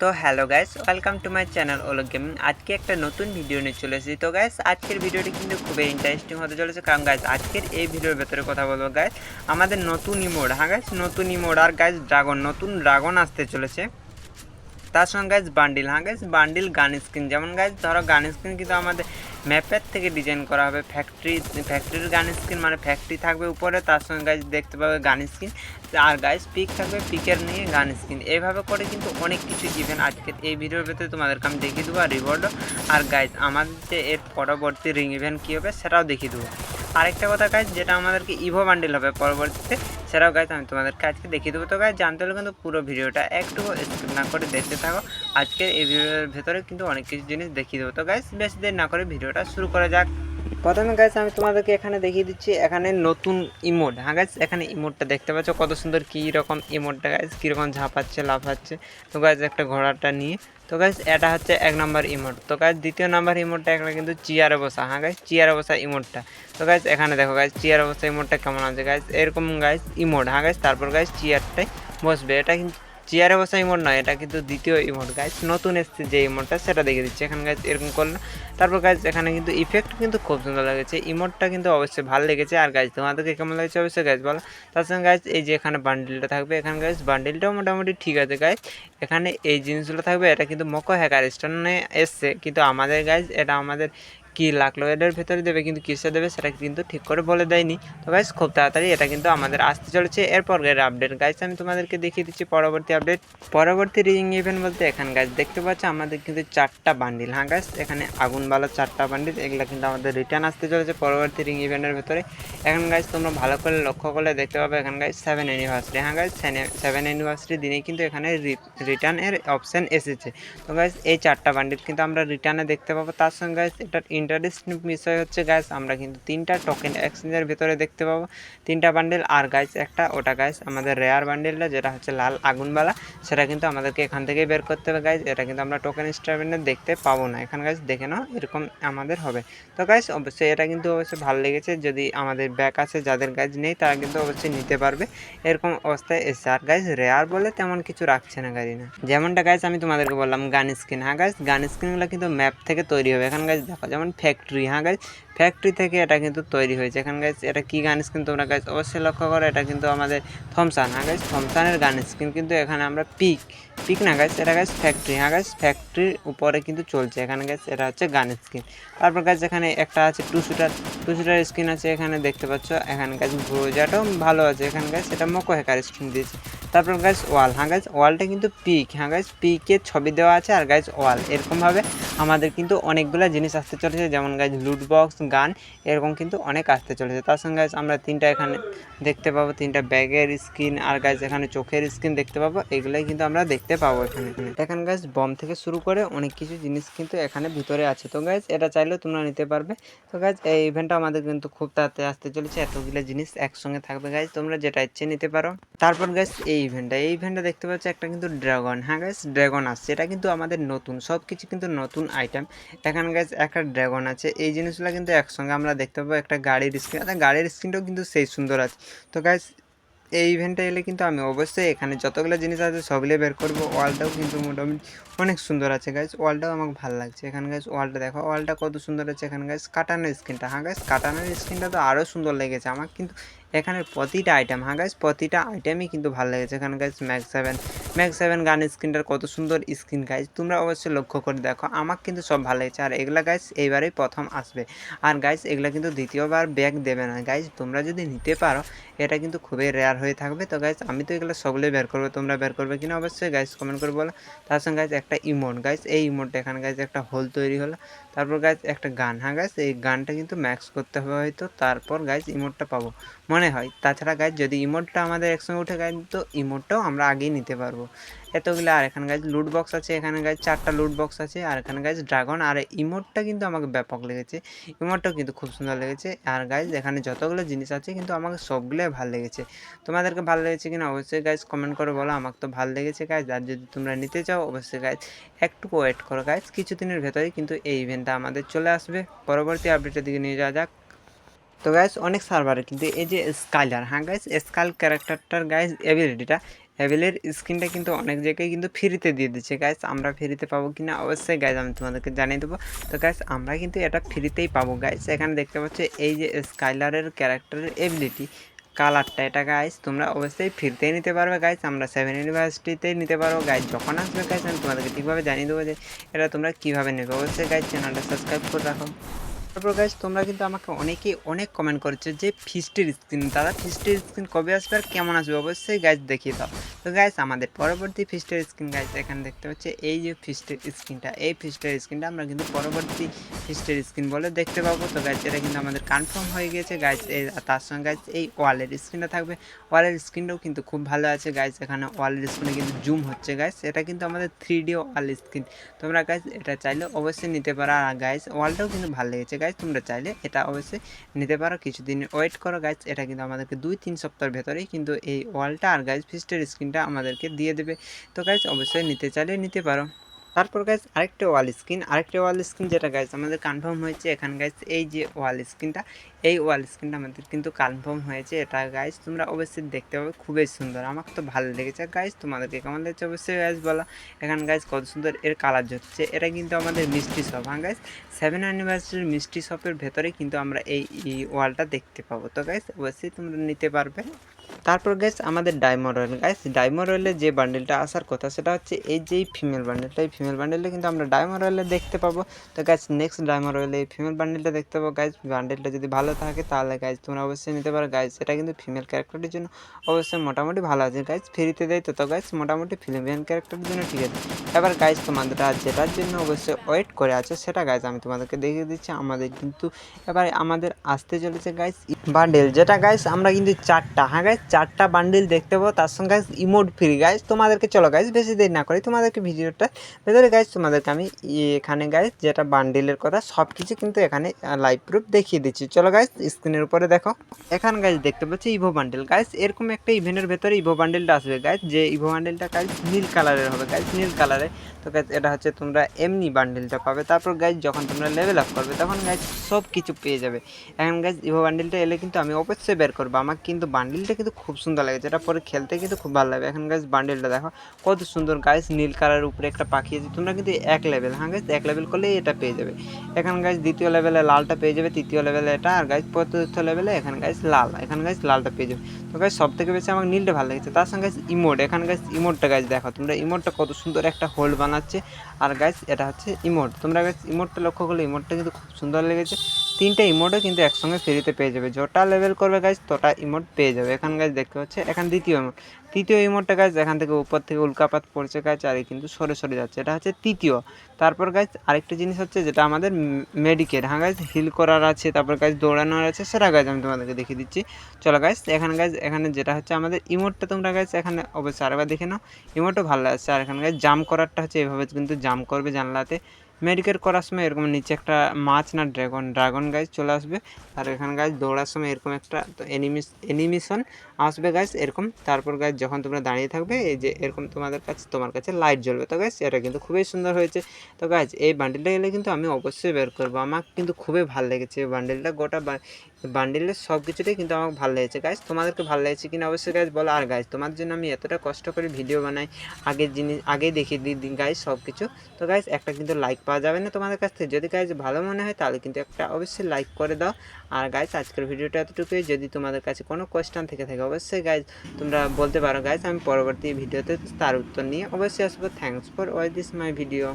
তো hello guys, welcome to my channel ওলো game. আজকে একটা নতুন ভিডিও নিয়ে চলে এসেছি। তো গাইস, আজকের ভিডিওটি কিন্তু খুবই ইন্টারেস্টিং হতে চলেছে। কারণ গাইস, আজকের এই ভিডিওর ভেতরে কথা বলব গাইস, আমাদের নতুন ইমোড হ্যাঁ গাইস? নতুন ইমোড আর গাইস ড্রাগন, নতুন ড্রাগন আসতে চলেছে। তার সঙ্গে গাইস বান্ডিল হ্যাঁ গাইস? Bundle, gun screen. যেমন গাইস, ধরো গান স্ক্রিন কিন্তু আমাদের ম্যাপের থেকে ডিজাইন করা হবে ফ্যাক্টরি, ফ্যাক্টরির গান স্ক্রিন মানে ফ্যাক্টরি থাকবে উপরে, তার সঙ্গে গাছ দেখতে পাবে গান স্ক্রিন। আর গাছ পিক থাকবে পিকের নিয়ে গান স্ক্রিন। এইভাবে করে কিন্তু অনেক কিছু ইভেন্ট আজকের এই ভিডিওর ভেতরে তোমাদেরকে আমি দেখিয়ে দেবো আর রিওয়ার্ডও আর গাইজ আমাদের এর পরবর্তী রিং ইভেন্ট কী হবে সেটাও দেখিয়ে দেবো। আরেকটা কথা কাজ যেটা আমাদেরকে ইভো বান্ডিল হবে পরবর্তীতে, সেটাও গাইজ আমি তোমাদেরকে আজকে দেখিয়ে দেবো। তো গাইজ জানতে হলে কিন্তু পুরো ভিডিওটা একটু স্কিপ না করে দেখতে থাকো। আজকে এই ভিডিওর ভেতরে কিন্তু অনেক কিছু জিনিস দেখিয়ে দেবো। তো গাইজ বেশি দেরি না করে ভিডিওটা শুরু করা যাক। প্রথমে গাইজ আমি তোমাদেরকে এখানে দেখিয়ে দিচ্ছি, এখানে নতুন ইমোট হ্যাঁ গাইজ এখানে ইমোটটা দেখতে পাচ্ছ, কত সুন্দর কী রকম ইমোটটা গাইজ কীরকম ঝাঁপাচ্ছে লাফাচ্ছে তো গাইজ একটা ঘোড়াটা নিয়ে, তো গাইজ এটা হচ্ছে এক নম্বর ইমোট তো গাইজ দ্বিতীয় নাম্বার ইমোটটা এখানে কিন্তু চেয়ারে বসা হ্যাঁ গাইজ চেয়ারে বসা ইমোটটা তো গাইজ এখানে দেখো গাইজ চেয়ারে বসা ইমোটটা কেমন আছে গাইজ এরকম গাইজ ইমোট হ্যাঁ গাইজ তারপর গাইজ চেয়ারটাই বসবে। এটা কিন্তু চেয়ারে বসা ইমোট নয়, এটা কিন্তু দ্বিতীয় ইমোট গাইজ নতুন এসছে যে ইমোটটা সেটা দেখে দিচ্ছে। এখানে গাইজ এরকম করল তারপর গাইজ এখানে কিন্তু ইফেক্ট কিন্তু খুব সুন্দর লেগেছে। ইমোটটা কিন্তু অবশ্যই ভালো লেগেছে। আর গাইজ তোমাদেরকে কেমন লেগেছে অবশ্যই গাছ বলো। তার সঙ্গে গাইজ এই যে এখানে বান্ডিলটা থাকবে, এখানে গাইজ বান্ডিলটাও মোটামুটি ঠিক আছে গাইজ এখানে এই জিনিসগুলো থাকবে, এটা কিন্তু মকো হ্যাকার স্টোনে এসছে। কিন্তু আমাদের গাছ এটা আমাদের কি লাগল এটার ভেতরে দেবে কিন্তু কিসে দেবে সেটা কিন্তু ঠিক করে বলে দেয়নি। তো গাইজ খুব তাড়াতাড়ি এটা কিন্তু আমাদের আসতে চলেছে। এরপর গাইজ আপডেট গাইজ আমি তোমাদেরকে দেখিয়ে দিচ্ছি পরবর্তী আপডেট পরবর্তী রিং ইভেন্ট বলতে এখানে গাইজ দেখতে পাচ্ছ আমাদের কিন্তু চারটা বান্ডিল হ্যাঁ গাইজ এখানে আগুনবালা চারটা বান্ডিল এগুলো কিন্তু আমাদের রিটার্ন আসতে চলেছে পরবর্তী রিং ইভেন্টের ভেতরে। এখন গাইজ তোমরা ভালো করে লক্ষ্য করলে দেখতে পাবে এখানে গাইজ সেভেন অ্যানিভার্সারি হ্যাঁ গাইজ সেভেন অ্যানিভার্সারি দিনে কিন্তু এখানে রিটার্নের অপশান এসেছে। তো গাইজ এই চারটা বান্ডিল কিন্তু আমরা রিটার্নে দেখতে পাবো। তার সঙ্গে গাইজ এটার ইন্টারেস্টিং বিষয় হচ্ছে গাইজ আমরা কিন্তু তিনটা টোকেন এক্সচেঞ্জের ভেতরে দেখতে পাবো। তিনটা বান্ডেল আর গাইস একটা, ওটা গাইজ আমাদের রেয়ার বান্ডেলটা যেটা হচ্ছে লাল আগুনবালা, সেটা কিন্তু আমাদেরকে এখান থেকেই বের করতে হবে গাইজ এটা কিন্তু আমরা টোকেন স্টারবেন্ডে দেখতে পাবো না। এখানে গাইস দেখে নাও, এরকম আমাদের হবে। তো গাইজ অবশ্যই এটা কিন্তু অবশ্যই ভালো লেগেছে, যদি আমাদের ব্যাক আছে, যাদের গাইজ নেই, তারা কিন্তু অবশ্যই নিতে পারবে। এরকম অবস্থায় এসছে আর গাইজ রেয়ার বলে তেমন কিছু রাখছে না গাড়ি না। যেমনটা গাইজ আমি তোমাদেরকে বললাম গান স্ক্রিন হ্যাঁ গাইজ গান স্ক্রিনগুলো কিন্তু ম্যাপ থেকে তৈরি হবে। এখানে গাইজ দেখো, যেমন ফ্যাক্টরি হ্যাঁ গাইজ ফ্যাক্টরি থেকে এটা কিন্তু তৈরি হয়েছে। এখানে গাইজ এটা কী গান স্ক্রিন তোমরা গাইজ অবশ্যই লক্ষ্য করো। এটা কিন্তু আমাদের থমসান হ্যাঁ গাইজ থমসানের গান স্ক্রিন কিন্তু এখানে আমরা পিক পিক না গাইজ এটা গাইজ ফ্যাক্টরি হ্যাঁ গাইজ ফ্যাক্টরির উপরে কিন্তু চলছে। এখানে গাইজ এটা হচ্ছে গান স্ক্রিন তারপর গাছ এখানে একটা আছে two shooter two shooter screen আছে এখানে দেখতে পাচ্ছ। এখানে ভোজাটাও ভালো আছে। এখানে গাইজ এটা মোকো হ্যাকার স্ক্রিন দিয়েছে। তারপর গাইজ ওয়াল হ্যাঁ গাইজ ওয়ালটা কিন্তু পিক হ্যাঁ গাইজ পিকের ছবি দেওয়া আছে আর গাইজ ওয়াল এরকমভাবে আমাদের কিন্তু অনেকগুলো জিনিস আসতে চলেছে, যেমন গাইজ লুট বক্স গান এরকম কিন্তু অনেক আসতে চলেছে। তার সঙ্গে গাইজ আমরা তিনটা এখানে দেখতে পাবো, তিনটা ব্যাগের স্ক্রিন আর গাইজ এখানে চোখের স্ক্রিন দেখতে পাবো, এগুলোই কিন্তু আমরা দেখতে পাবো এখানে এখানে। গাইজ বম থেকে শুরু করে অনেক কিছু জিনিস কিন্তু এখানে ভিতরে আছে। তো গাইজ এটা চাইলেও তোমরা নিতে পারবে। তো গাইজ এই ইভেন্টটা আমাদের কিন্তু খুব তাড়াতাড়ি আসতে চলেছে, এতগুলো জিনিস একসঙ্গে থাকবে গাইজ তোমরা যেটা ইচ্ছে নিতে পারো। তারপর গাইজ এই ইভেন্টটা এই ইভেন্টটা দেখতে পাচ্ছ একটা কিন্তু ড্রাগন হ্যাঁ গাইজ ড্রাগন আসছে। এটা কিন্তু আমাদের নতুন সব কিছু কিন্তু নতুন আইটেম এখানে গাইজ একটা ড্রাগন আছে। এই জিনিসগুলো কিন্তু একসঙ্গে আমরা দেখতে পাবো একটা গাড়ির স্ক্রিন গাড়ির স্ক্রিনটাও কিন্তু সেই সুন্দর আছে। তো গাইজ এই ইভেন্টে এলে কিন্তু আমি অবশ্যই এখানে যতগুলো জিনিস আছে সবগুলো বের করব। ওয়ালটাও কিন্তু মোটামুটি অনেক সুন্দর আছে গাইজ ওয়ালটাও আমাকে ভালো লাগছে। এখানে গাইজ ওয়ালটা দেখো, ওয়ালটা কত সুন্দর আছে এখানে গাইজ কাটানোর স্ক্রিনটা হ্যাঁ গাইজ কাটানোর স্ক্রিনটা তো আরও সুন্দর লেগেছে। আমার কিন্তু এখানে প্রতিটা আইটেম হ্যাঁ গাইজ প্রতিটা আইটেমই কিন্তু ভালো লেগেছে। এখানে guys max seven max seven gun স্ক্রিনটার কত সুন্দর স্ক্রিন গাইজ তোমরা অবশ্যই লক্ষ্য করে দেখো আমার কিন্তু সব ভালো লেগেছে। আর এগুলা গাইজ এইবারেই প্রথম আসবে। আর গাইজ এগুলা কিন্তু দ্বিতীয়বার ব্যাগ দেবে না গাইজ তোমরা যদি নিতে পারো, এটা কিন্তু খুবই রেয়ার হয়ে থাকবে। তো গাইজ আমি তো এগুলো সবগুলোই বের করব। তোমরা বের করবে কিনা অবশ্যই গাইজ কমেন্ট করে বলো। তার সঙ্গে গাইজ একটা ইমোট গাইজ এই ইমোটটা এখানে গাইজ একটা হোল তৈরি হলো। তারপর গাইজ একটা গান হ্যাঁ গাইজ এই গানটা কিন্তু ম্যাক্স করতে হবে হয়তো। তারপর গাইজ ইমোটটা পাবো। মনে হয়। তাছাড়া গাইজ যদি ইমোটটা আমাদের একসঙ্গে উঠে গাইজ তো ইমোটটাও আমরা আগেই নিতে পারব। এতগুলো, আর এখানে গাইজ লুট বক্স আছে, এখানে গাইজ চারটা লুট বক্স আছে, আর এখানে গাইজ ড্রাগন আর ইমোটটা কিন্তু আমাকে ব্যাপক লেগেছে। ইমোটটাও কিন্তু খুব সুন্দর লেগেছে। আর গাইজ এখানে যতগুলো জিনিস আছে কিন্তু আমাকে সবগুলোই ভালো লেগেছে। তোমাদেরকে ভালো লেগেছে কিনা অবশ্যই গাইজ কমেন্ট করে বলো, আমাকে তো ভালো লেগেছে গাইজ আর যদি তোমরা নিতে চাও, অবশ্যই গাইজ একটু ওয়েট করো গাইজ কিছুদিনের ভেতরেই কিন্তু এই ইভেন্টটা আমাদের চলে আসবে। পরবর্তী আপডেটের দিকে নিয়ে যাওয়া যাক। তো গাইজ অনেক সার্ভারে কিন্তু এই যে স্কাইলার হ্যাঁ গাইজ স্কাল ক্যারেক্টারটার গাইজ এবিলিটিটা হ্যাভেলের স্ক্রিনটা কিন্তু অনেক জায়গায় কিন্তু ফ্রিতে দিয়ে দিচ্ছে। গাইস আমরা ফ্রিতে পাবো কিনা? অবশ্যই গাইজ আমি তোমাদেরকে জানিয়ে দেবো। তো গাইস আমরা কিন্তু এটা ফ্রিতেই পাবো। গাইস এখানে দেখতে পাচ্ছ, এই যে স্কাইলারের ক্যারেক্টারের এবিলিটি কালারটা এটা গাইস তোমরা অবশ্যই ফ্রিতেই নিতে পারবে। গাইস আমরা সেভেন ইউনিভার্সিটিতেই নিতে পারব। গাইস যখন আসবে গাইস আমি তোমাদেরকে ঠিকভাবে জানিয়ে দেবো যে এটা তোমরা কীভাবে নেবে। অবশ্যই গাইস চ্যানেলটা সাবস্ক্রাইব করে রাখো। তারপর গাইজ তোমরা কিন্তু আমাকে অনেকেই অনেক কমেন্ট করেছ যে ফিস্টের স্ক্রিন দাদা ফিস্টের স্ক্রিন কবে আসবে আর কেমন আসবে? অবশ্যই গাইজ দেখিয়ে দাও। তো গাইস আমাদের পরবর্তী ফিস্টের স্ক্রিন গাইস এখানে দেখতে পাচ্ছি, এই যে ফিস্টের স্ক্রিনটা এই ফিস্টের স্ক্রিনটা আমরা কিন্তু পরবর্তী ফিস্টের স্ক্রিন বলে দেখতে পাবো। তো গাইস এটা কিন্তু আমাদের কনফার্ম হয়ে গিয়েছে গাইস তার সঙ্গে গাইস এই ওয়ালের স্ক্রিনটা থাকবে। ওয়ালের স্ক্রিনটাও কিন্তু খুব ভালো আছে গাইস এখানে ওয়ালের স্ক্রিনে কিন্তু জুম হচ্ছে গাইস এটা কিন্তু আমাদের থ্রি ডি ওয়াল স্ক্রিন তোমরা গাইস এটা চাইলে অবশ্যই নিতে পারো। আর গাইস ওয়ালটাও কিন্তু ভালো লেগেছে গাইস তোমরা চাইলে এটা অবশ্যই নিতে পারো। কিছুদিন ওয়েট করো গাইস এটা কিন্তু আমাদেরকে দুই, তিন সপ্তাহের ভেতরেই কিন্তু এই ওয়ালটা আর গাইজ ফিস্টের স্ক্রিনটা আমাদেরকে দিয়ে দেবে। তো গাইজ অবশ্যই নিতে চাইলে নিতে পারো। তারপর গাইজ আরেকটা ওয়াল স্ক্রিন আরেকটা ওয়াল স্ক্রিন যেটা গাইজ আমাদের কনফার্ম হয়েছে এখানে গাইজ এই যে ওয়াল স্ক্রিনটা এই ওয়াল স্ক্রিনটা আমাদের কিন্তু কনফার্ম হয়েছে। এটা গাইজ তোমরা অবশ্যই দেখতে পাবে, খুবই সুন্দর। আমাকে তো ভালো লেগেছে। গাইজ তোমাদেরকে কেমন লেগেছে অবশ্যই গাইজ বলো। এখানে গাইজ কত সুন্দর এর কালার হচ্ছে এটা কিন্তু আমাদের মিষ্টি শপ হ্যাঁ গাইজ সেভেন অ্যানিভার্সারির মিষ্টি শপের ভেতরেই কিন্তু আমরা এই ওয়ালটা দেখতে পাবো। তো গাইজ অবশ্যই তোমরা নিতে পারবে। তারপর গ্যাস আমাদের ডায়মন্ড রয়েল। গাইস ডায়মন্ড রয়েলের যে বান্ডেলটা আসার কথা, সেটা হচ্ছে এই যে ফিমেল বান্ডেলটা এই ফিমেল বান্ডেলটা কিন্তু আমরা ডায়মন্ড রয়েলে দেখতে পাবো। তো গ্যাস নেক্সট ডায়মন্ড রয়েলে এই ফিমেল বান্ডেলটা দেখতে পাবো। গাইস বান্ডেলটা যদি ভালো থাকে, তাহলে গ্যাস তোমরা অবশ্যই নিতে পারো। গাইস এটা কিন্তু ফিমেল ক্যারেক্টারের জন্য অবশ্যই মোটামুটি ভালো আছে। গাইস ফ্রিতে দেয় তো তো গাইস মোটামুটি ফিমেল ক্যারেক্টারের জন্য ঠিক আছে। এবার গাইস তোমাদের যেটার জন্য অবশ্যই ওয়েট করে আছে, সেটা গাইস আমি তোমাদেরকে দেখিয়ে দিচ্ছি। আমাদের কিন্তু এবার আমাদের আসতে চলেছে গাইস বান্ডেল যেটা গাইস আমরা কিন্তু চারটা হ্যাঁ গাইস চারটা বান্ডিল দেখতে পাবো, তার সঙ্গে গাইস ইমোট ফ্রি গাইস তোমাদেরকে চলো গাইস বেশি দেরি না করি তোমাদেরকে ভিডিওটা ভেতরে গাইস তোমাদেরকে আমি এখানে গাইস যেটা বান্ডিলের কথা সব কিছু কিন্তু এখানে লাইভ প্রুফ দেখিয়ে দিচ্ছি। চলো গাইস স্ক্রিনের উপরে দেখো। এখানে গাইস দেখতে পাচ্ছি ইভো বান্ডেল গাইস এরকম একটা ইভেন্টের ভেতরে ইভো বান্ডেলটা আসবে। গাইস যে ইভো বান্ডেলটা গাইজ নীল কালারের হবে। গাইস নীল কালারে তো গাইস এটা হচ্ছে তোমরা এমনি বান্ডেলটা পাবে। তারপর গাইস যখন তোমরা লেভেল আপ করবে, তখন গাইস সব কিছু পেয়ে যাবে। এখন গাইস ইভো বান্ডেলটা এলে কিন্তু আমি অবশ্যই বের করব। আমার কিন্তু বান্ডেলটা কিন্তু খুব সুন্দর লাগে। যেটা পরে খেলতে কিন্তু খুব ভালো লাগবে এখন গাইস বান্ডেলটা দেখো। কত সুন্দর গাইস নীল কালারের উপরে একটা পাখি আছে। তোমরা কিন্তু এক লেভেল হ্যাঁ গাইস এক লেভেল করলেই এটা পেয়ে যাবে। এখন গাইস দ্বিতীয় লেভেলে লালটা পেয়ে যাবে। তৃতীয় লেভেলে এটা। আর গাইস চতুর্থ লেভেলে এখানে গাইস লাল। এখানে গাইস লালটা পেয়ে যাবে। তো গাইস সব থেকে বেশি আমার নীলটা ভালো লেগেছে। তার সঙ্গে ইমোট এখানে গাইস ইমোটটা গাইস দেখো। তোমরা ইমোটটা কত সুন্দর একটা হোল্ড বানাচ্ছে। আর গাইস এটা হচ্ছে ইমোট তোমরা গাইস ইমোটটা লক্ষ্য করলে ইমোটটা কিন্তু খুব সুন্দর লেগেছে। তিনটে ইমোটও কিন্তু একসঙ্গে ফ্রিতে পেয়ে যাবে। যটা লেভেল করবে গাইস তটা ইমোট পেয়ে যাবে। এখান গাইস দেখতে হচ্ছে, এখান দ্বিতীয় ইমোট তৃতীয় ইমোটটা গাছ এখান থেকে উপর থেকে উল্কাপাত পড়ছে গাছ আর কিন্তু সরে সরে যাচ্ছে। এটা হচ্ছে তৃতীয়। তারপর গাছ আরেকটা জিনিস হচ্ছে যেটা আমাদের মেডিকেল হ্যাঁ গাছ হিল করার আছে, তারপর গাছ দৌড়ানোর আছে, সেটা গাছ আমি তোমাদেরকে দেখিয়ে দিচ্ছি। চলো গাছ এখানে গাছ এখানে যেটা হচ্ছে আমাদের ইমোটটা তোমরা গাছ এখানে অবশ্যই আরেকবার দেখে নাও। ইমোটও ভালো আছে আর এখানে গাছ জাম্প করারটা হচ্ছে, এভাবে কিন্তু জাম্প করবে জানলাতে। মেডিকেট করার সময় এরকম নিচে একটা মাছ না ড্রাগন ড্রাগন গাছ চলে আসবে। আর এখানে গাছ দৌড়ার সময় এরকম একটা তো এনিমিস এনিমিশন আসবে গাছ এরকম। তারপর গাছ যখন তোমরা দাঁড়িয়ে থাকবে, এই যে এরকম তোমাদের কাছে, তোমার কাছে লাইট জ্বলবে। তো গাছ এটা কিন্তু খুবই সুন্দর হয়েছে। তো গাছ এই বান্ডিলটা গেলে কিন্তু আমি অবশ্যই বের করব। আমার কিন্তু খুবই ভালো লেগেছে এই বান্ডিলটা গোটা বান্ডেলের সব কিছুতেই কিন্তু আমার ভালো লেগেছে। গাছ তোমাদেরকে ভালো লেগেছে কিনা অবশ্যই গাছ বলো। আর গাছ তোমার জন্য আমি এতটা কষ্ট করে ভিডিও বানাই, আগের জিনিস, আগেই দেখিয়ে দিই গাছ সব কিছু তো গাছ একটা কিন্তু লাইক পাওয়া যাবে না তোমাদের কাছ থেকে। যদি গাছ ভালো মনে হয়, তাহলে কিন্তু একটা অবশ্যই লাইক করে দাও। আর গাইজ আজকের ভিডিওটা এতটুকুই। যদি তোমাদের কাছে কোনো কোয়েশ্চেন থেকে থাকে, অবশ্যই গাইজ তোমরা বলতে পারো। গাইজ আমি পরবর্তী ভিডিওতে তার উত্তর নিয়ে অবশ্যই আসব। Thanks for watch this my video